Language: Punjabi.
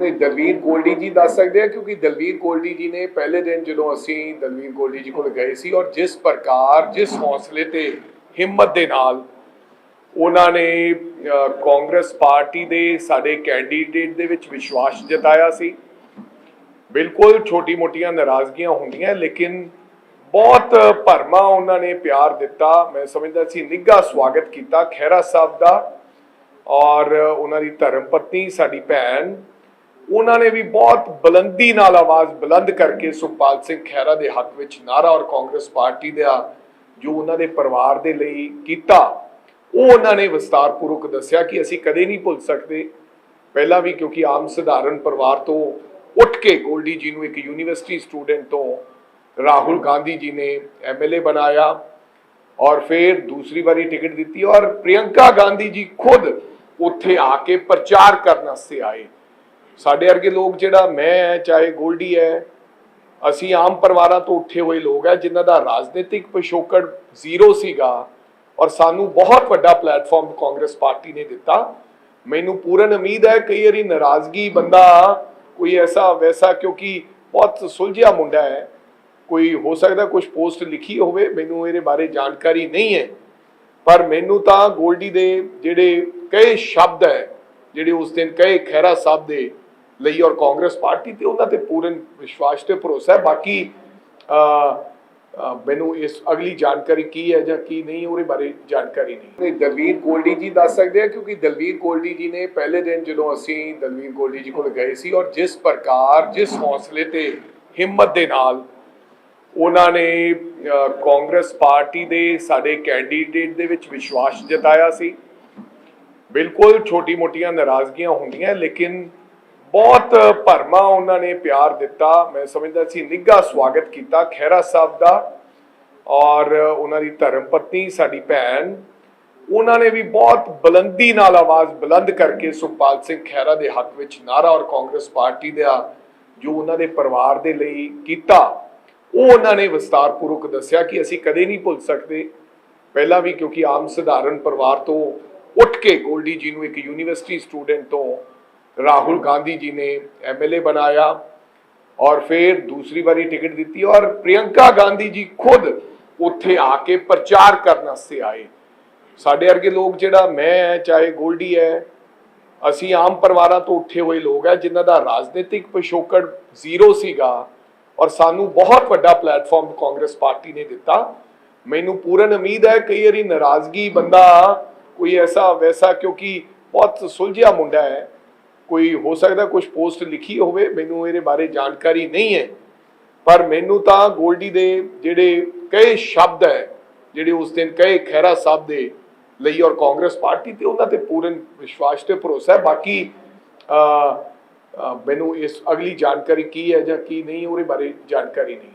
ਨਹੀਂ ਦਲਵੀਰ ਗੋਲਡੀ ਜੀ ਦੱਸ ਸਕਦੇ ਆ? ਕਿਉਂਕਿ ਦਲਵੀਰ ਗੋਲਡੀ ਜੀ ਨੇ ਪਹਿਲੇ ਦਿਨ ਜਦੋਂ ਅਸੀਂ ਦਲਵੀਰ ਗੋਲਡੀ ਜੀ ਕੋਲ ਗਏ ਸੀ ਔਰ ਜਿਸ ਪ੍ਰਕਾਰ, ਜਿਸ ਹੌਸਲੇ ਤੇ ਹਿੰਮਤ ਦੇ ਨਾਲ ਉਹਨਾਂ ਨੇ ਕਾਂਗਰਸ ਪਾਰਟੀ ਦੇ ਸਾਡੇ ਕੈਂਡੀਡੇਟ ਦੇ ਵਿੱਚ ਵਿਸ਼ਵਾਸ ਜਤਾਇਆ ਸੀ। ਬਿਲਕੁਲ ਛੋਟੀ-ਮੋਟੀਆਂ ਨਾਰਾਜ਼ਗੀਆਂ ਹੁੰਦੀਆਂ, ਲੇਕਿਨ ਬਹੁਤ ਭਰਮਾ ਉਹਨਾਂ ਨੇ ਪਿਆਰ ਦਿੱਤਾ। ਮੈਂ ਸਮਝਦਾ ਸੀ ਨਿੱਘਾ ਸਵਾਗਤ ਕੀਤਾ ਖਹਿਰਾ ਸਾਹਿਬ ਦਾ ਔਰ ਉਹਨਾਂ ਦੀ ਧਰਮ ਪਤਨੀ, ਸਾਡੀ ਭੈਣ ਉਹਨਾਂ ਨੇ ਵੀ ਬਹੁਤ ਬੁਲੰਦੀ ਨਾਲ ਆਵਾਜ਼ ਬੁਲੰਦ ਕਰਕੇ ਸੁਖਪਾਲ ਸਿੰਘ ਖਹਿਰਾ ਦੇ ਹੱਕ ਵਿੱਚ ਨਾਰਾ ਔਰ ਕਾਂਗਰਸ ਪਾਰਟੀ ਦਾ ਜੋ ਉਹਨਾਂ ਦੇ ਪਰਿਵਾਰ ਦੇ ਲਈ ਕੀਤਾ, ਉਹ ਉਹਨਾਂ ਨੇ ਵਿਸਤਾਰਪੂਰਵਕ ਦੱਸਿਆ ਕਿ ਅਸੀਂ ਕਦੇ ਨਹੀਂ ਭੁੱਲ ਸਕਦੇ। ਪਹਿਲਾਂ ਵੀ ਕਿਉਂਕਿ ਆਮ ਸਧਾਰਨ ਪਰਿਵਾਰ ਤੋਂ ਉੱਠ ਕੇ ਗੋਲਡੀ ਜੀ ਨੂੰ ਇੱਕ ਯੂਨੀਵਰਸਿਟੀ ਸਟੂਡੈਂਟ ਤੋਂ ਰਾਹੁਲ ਗਾਂਧੀ ਜੀ ਨੇ ਐਮਐਲਏ ਬਣਾਇਆ ਔਰ ਫਿਰ ਦੂਸਰੀ ਵਾਰੀ ਟਿਕਟ ਦਿੱਤੀ ਔਰ ਪ੍ਰਿਯੰਕਾ ਗਾਂਧੀ ਜੀ ਖੁਦ ਉੱਥੇ ਆ ਕੇ ਪ੍ਰਚਾਰ ਕਰਨ ਵਾਸਤੇ ਆਏ। ਸਾਡੇ ਵਰਗੇ ਲੋਕ ਜਿਹੜਾ ਮੈਂ ਹੈ, ਚਾਹੇ ਗੋਲਡੀ ਹੈ, ਅਸੀਂ ਆਮ ਪਰਿਵਾਰਾਂ ਤੋਂ ਉੱਠੇ ਹੋਏ ਲੋਕ ਹੈ, ਜਿਨ੍ਹਾਂ ਦਾ ਰਾਜਨੀਤਿਕ ਪਿਛੋਕੜ ਜ਼ੀਰੋ ਸੀਗਾ ਔਰ ਸਾਨੂੰ ਬਹੁਤ ਵੱਡਾ ਪਲੇਟਫਾਰਮ ਕਾਂਗਰਸ ਪਾਰਟੀ ਨੇ ਦਿੱਤਾ। ਮੈਨੂੰ ਪੂਰਨ ਉਮੀਦ ਹੈ, ਕਈ ਵਾਰੀ ਨਾਰਾਜ਼ਗੀ ਬੰਦਾ ਕੋਈ ਐਸਾ ਵੈਸਾ ਕਿਉਂਕਿ ਬਹੁਤ ਸੁਲਝਿਆ ਮੁੰਡਾ ਹੈ, ਕੋਈ ਹੋ ਸਕਦਾ ਕੁਝ ਪੋਸਟ ਲਿਖੀ ਹੋਵੇ, ਮੈਨੂੰ ਇਹਦੇ ਬਾਰੇ ਜਾਣਕਾਰੀ ਨਹੀਂ ਹੈ। ਪਰ ਮੈਨੂੰ ਤਾਂ ਗੋਲਡੀ ਦੇ ਜਿਹੜੇ ਕਈ ਸ਼ਬਦ ਹੈ, ਜਿਹੜੇ ਉਸ ਦਿਨ ਕਹੇ ਖਹਿਰਾ ਸਾਹਿਬ ਦੇ ਲਈ ਔਰ ਕਾਂਗਰਸ ਪਾਰਟੀ ਤੇ ਉਹਨਾਂ ਤੇ ਪੂਰਨ ਵਿਸ਼ਵਾਸ ਤੇ ਭਰੋਸਾ ਹੈ। ਬਾਕੀ ਅ, ਮੈਨੂੰ ਇਸ ਅਗਲੀ ਜਾਣਕਾਰੀ ਕੀ ਹੈ ਜਾਂ ਕੀ ਨਹੀਂ ਉਹਦੇ ਬਾਰੇ ਜਾਣਕਾਰੀ ਨਹੀਂ। ਦਲਵੀਰ ਗੋਲਡੀ ਜੀ ਦੱਸ ਸਕਦੇ ਆ ਕਿਉਂਕਿ ਦਲਵੀਰ ਗੋਲਡੀ ਜੀ ਨੇ ਪਹਿਲੇ ਦਿਨ ਜਦੋਂ ਅਸੀਂ ਦਲਵੀਰ ਗੋਲਡੀ ਜੀ ਕੋਲ ਗਏ ਸੀ ਔਰ ਜਿਸ ਪ੍ਰਕਾਰ ਜਿਸ ਹੌਸਲੇ ਤੇ ਹਿੰਮਤ ਦੇ ਨਾਲ ਉਹਨਾਂ ਨੇ ਕਾਂਗਰਸ ਪਾਰਟੀ ਦੇ ਸਾਡੇ ਕੈਂਡੀਡੇਟ ਦੇ ਵਿੱਚ ਵਿਸ਼ਵਾਸ ਜਤਾਇਆ ਸੀ। ਬਿਲਕੁਲ ਛੋਟੀ-ਮੋਟੀਆਂ ਨਾਰਾਜ਼ਗੀਆਂ ਹੁੰਦੀਆਂ ਲੇਕਿਨ ਬਹੁਤ ਭਰਮਾ ਉਹਨਾਂ ਨੇ ਪਿਆਰ ਦਿੱਤਾ। ਮੈਂ ਸਮਝਦਾ ਸੀ, ਨਿੱਘਾ ਸਵਾਗਤ ਕੀਤਾ ਖਹਿਰਾ ਸਾਹਿਬ ਦਾ ਔਰ ਉਹਨਾਂ ਦੀ ਧਰਮ ਪਤਨੀ, ਸਾਡੀ ਭੈਣ। ਉਹਨਾਂ ਨੇ ਵੀ ਬਹੁਤ ਬੁਲੰਦੀ ਨਾਲ ਆਵਾਜ਼ ਬੁਲੰਦ ਕਰਕੇ ਸੁਖਪਾਲ ਸਿੰਘ ਖਹਿਰਾ ਦੇ ਹੱਕ ਵਿੱਚ ਨਾਰਾ ਔਰ ਕਾਂਗਰਸ ਪਾਰਟੀ ਦਾ ਜੋ ਉਹਨਾਂ ਦੇ ਪਰਿਵਾਰ ਦੇ ਲਈ ਕੀਤਾ, ਉਹ ਉਹਨਾਂ ਨੇ ਵਿਸਤਾਰਪੂਰਵਕ ਦੱਸਿਆ ਕਿ ਅਸੀਂ ਕਦੇ ਨਹੀਂ ਭੁੱਲ ਸਕਦੇ। ਪਹਿਲਾਂ ਵੀ ਕਿਉਂਕਿ ਆਮ ਸਧਾਰਨ ਪਰਿਵਾਰ ਤੋਂ ਉੱਠ ਕੇ ਗੋਲਡੀ ਜੀ ਨੂੰ ਇੱਕ ਯੂਨੀਵਰਸਿਟੀ ਸਟੂਡੈਂਟ ਤੋਂ ਰਾਹੁਲ ਗਾਂਧੀ ਜੀ ਨੇ ਐਮਐਲਏ ਬਣਾਇਆ ਔਰ ਫਿਰ ਦੂਸਰੀ ਵਾਰੀ ਟਿਕਟ ਦਿੱਤੀ ਔਰ ਪ੍ਰਿਯੰਕਾ ਗਾਂਧੀ ਜੀ ਖੁਦ ਉੱਥੇ ਆ ਕੇ ਪ੍ਰਚਾਰ ਕਰਨ ਵਾਸਤੇ ਆਏ ਸਾਡੇ ਵਰਗੇ ਲੋਕ ਜਿਹੜਾ ਮੈਂ ਹੈ ਚਾਹੇ ਗੋਲਡੀ ਹੈ ਅਸੀਂ ਆਮ ਪਰਿਵਾਰਾਂ ਤੋਂ ਉੱਠੇ ਹੋਏ ਲੋਕ ਹੈ ਜਿਨ੍ਹਾਂ ਦਾ ਰਾਜਨੀਤਿਕ ਪਿਛੋਕੜ ਜ਼ੀਰੋ ਸੀਗਾ ਔਰ ਸਾਨੂੰ ਬਹੁਤ ਵੱਡਾ ਪਲੇਟਫਾਰਮ ਕਾਂਗਰਸ ਪਾਰਟੀ ਨੇ ਦਿੱਤਾ ਮੈਨੂੰ ਪੂਰਨ ਉਮੀਦ ਹੈ ਕਈ ਵਾਰੀ ਨਾਰਾਜ਼ਗੀ ਬੰਦਾ ਕੋਈ ਐਸਾ ਵੈਸਾ ਕਿਉਂਕਿ ਬਹੁਤ ਸੁਲਝਿਆ ਮੁੰਡਾ ਹੈ ਕੋਈ ਹੋ ਸਕਦਾ ਕੁਝ ਪੋਸਟ ਲਿਖੀ ਹੋਵੇ, ਮੈਨੂੰ ਇਹਦੇ ਬਾਰੇ ਜਾਣਕਾਰੀ ਨਹੀਂ ਹੈ। ਪਰ ਮੈਨੂੰ ਤਾਂ ਗੋਲਡੀ ਦੇ ਜਿਹੜੇ ਕਈ ਸ਼ਬਦ ਹੈ, ਜਿਹੜੇ ਉਸ ਦਿਨ ਕਹੇ ਖਹਿਰਾ ਸਾਹਿਬ ਦੇ ਲਈ ਔਰ ਕਾਂਗਰਸ ਪਾਰਟੀ ਤੇ ਉਹਨਾਂ ਤੇ ਪੂਰਨ ਵਿਸ਼ਵਾਸ ਤੇ ਭਰੋਸਾ ਹੈ। ਬਾਕੀ ਮੈਨੂੰ ਇਸ ਅਗਲੀ ਜਾਣਕਾਰੀ ਕੀ ਹੈ ਜਾਂ ਕੀ ਨਹੀਂ, ਉਹਦੇ ਬਾਰੇ ਜਾਣਕਾਰੀ ਨਹੀਂ।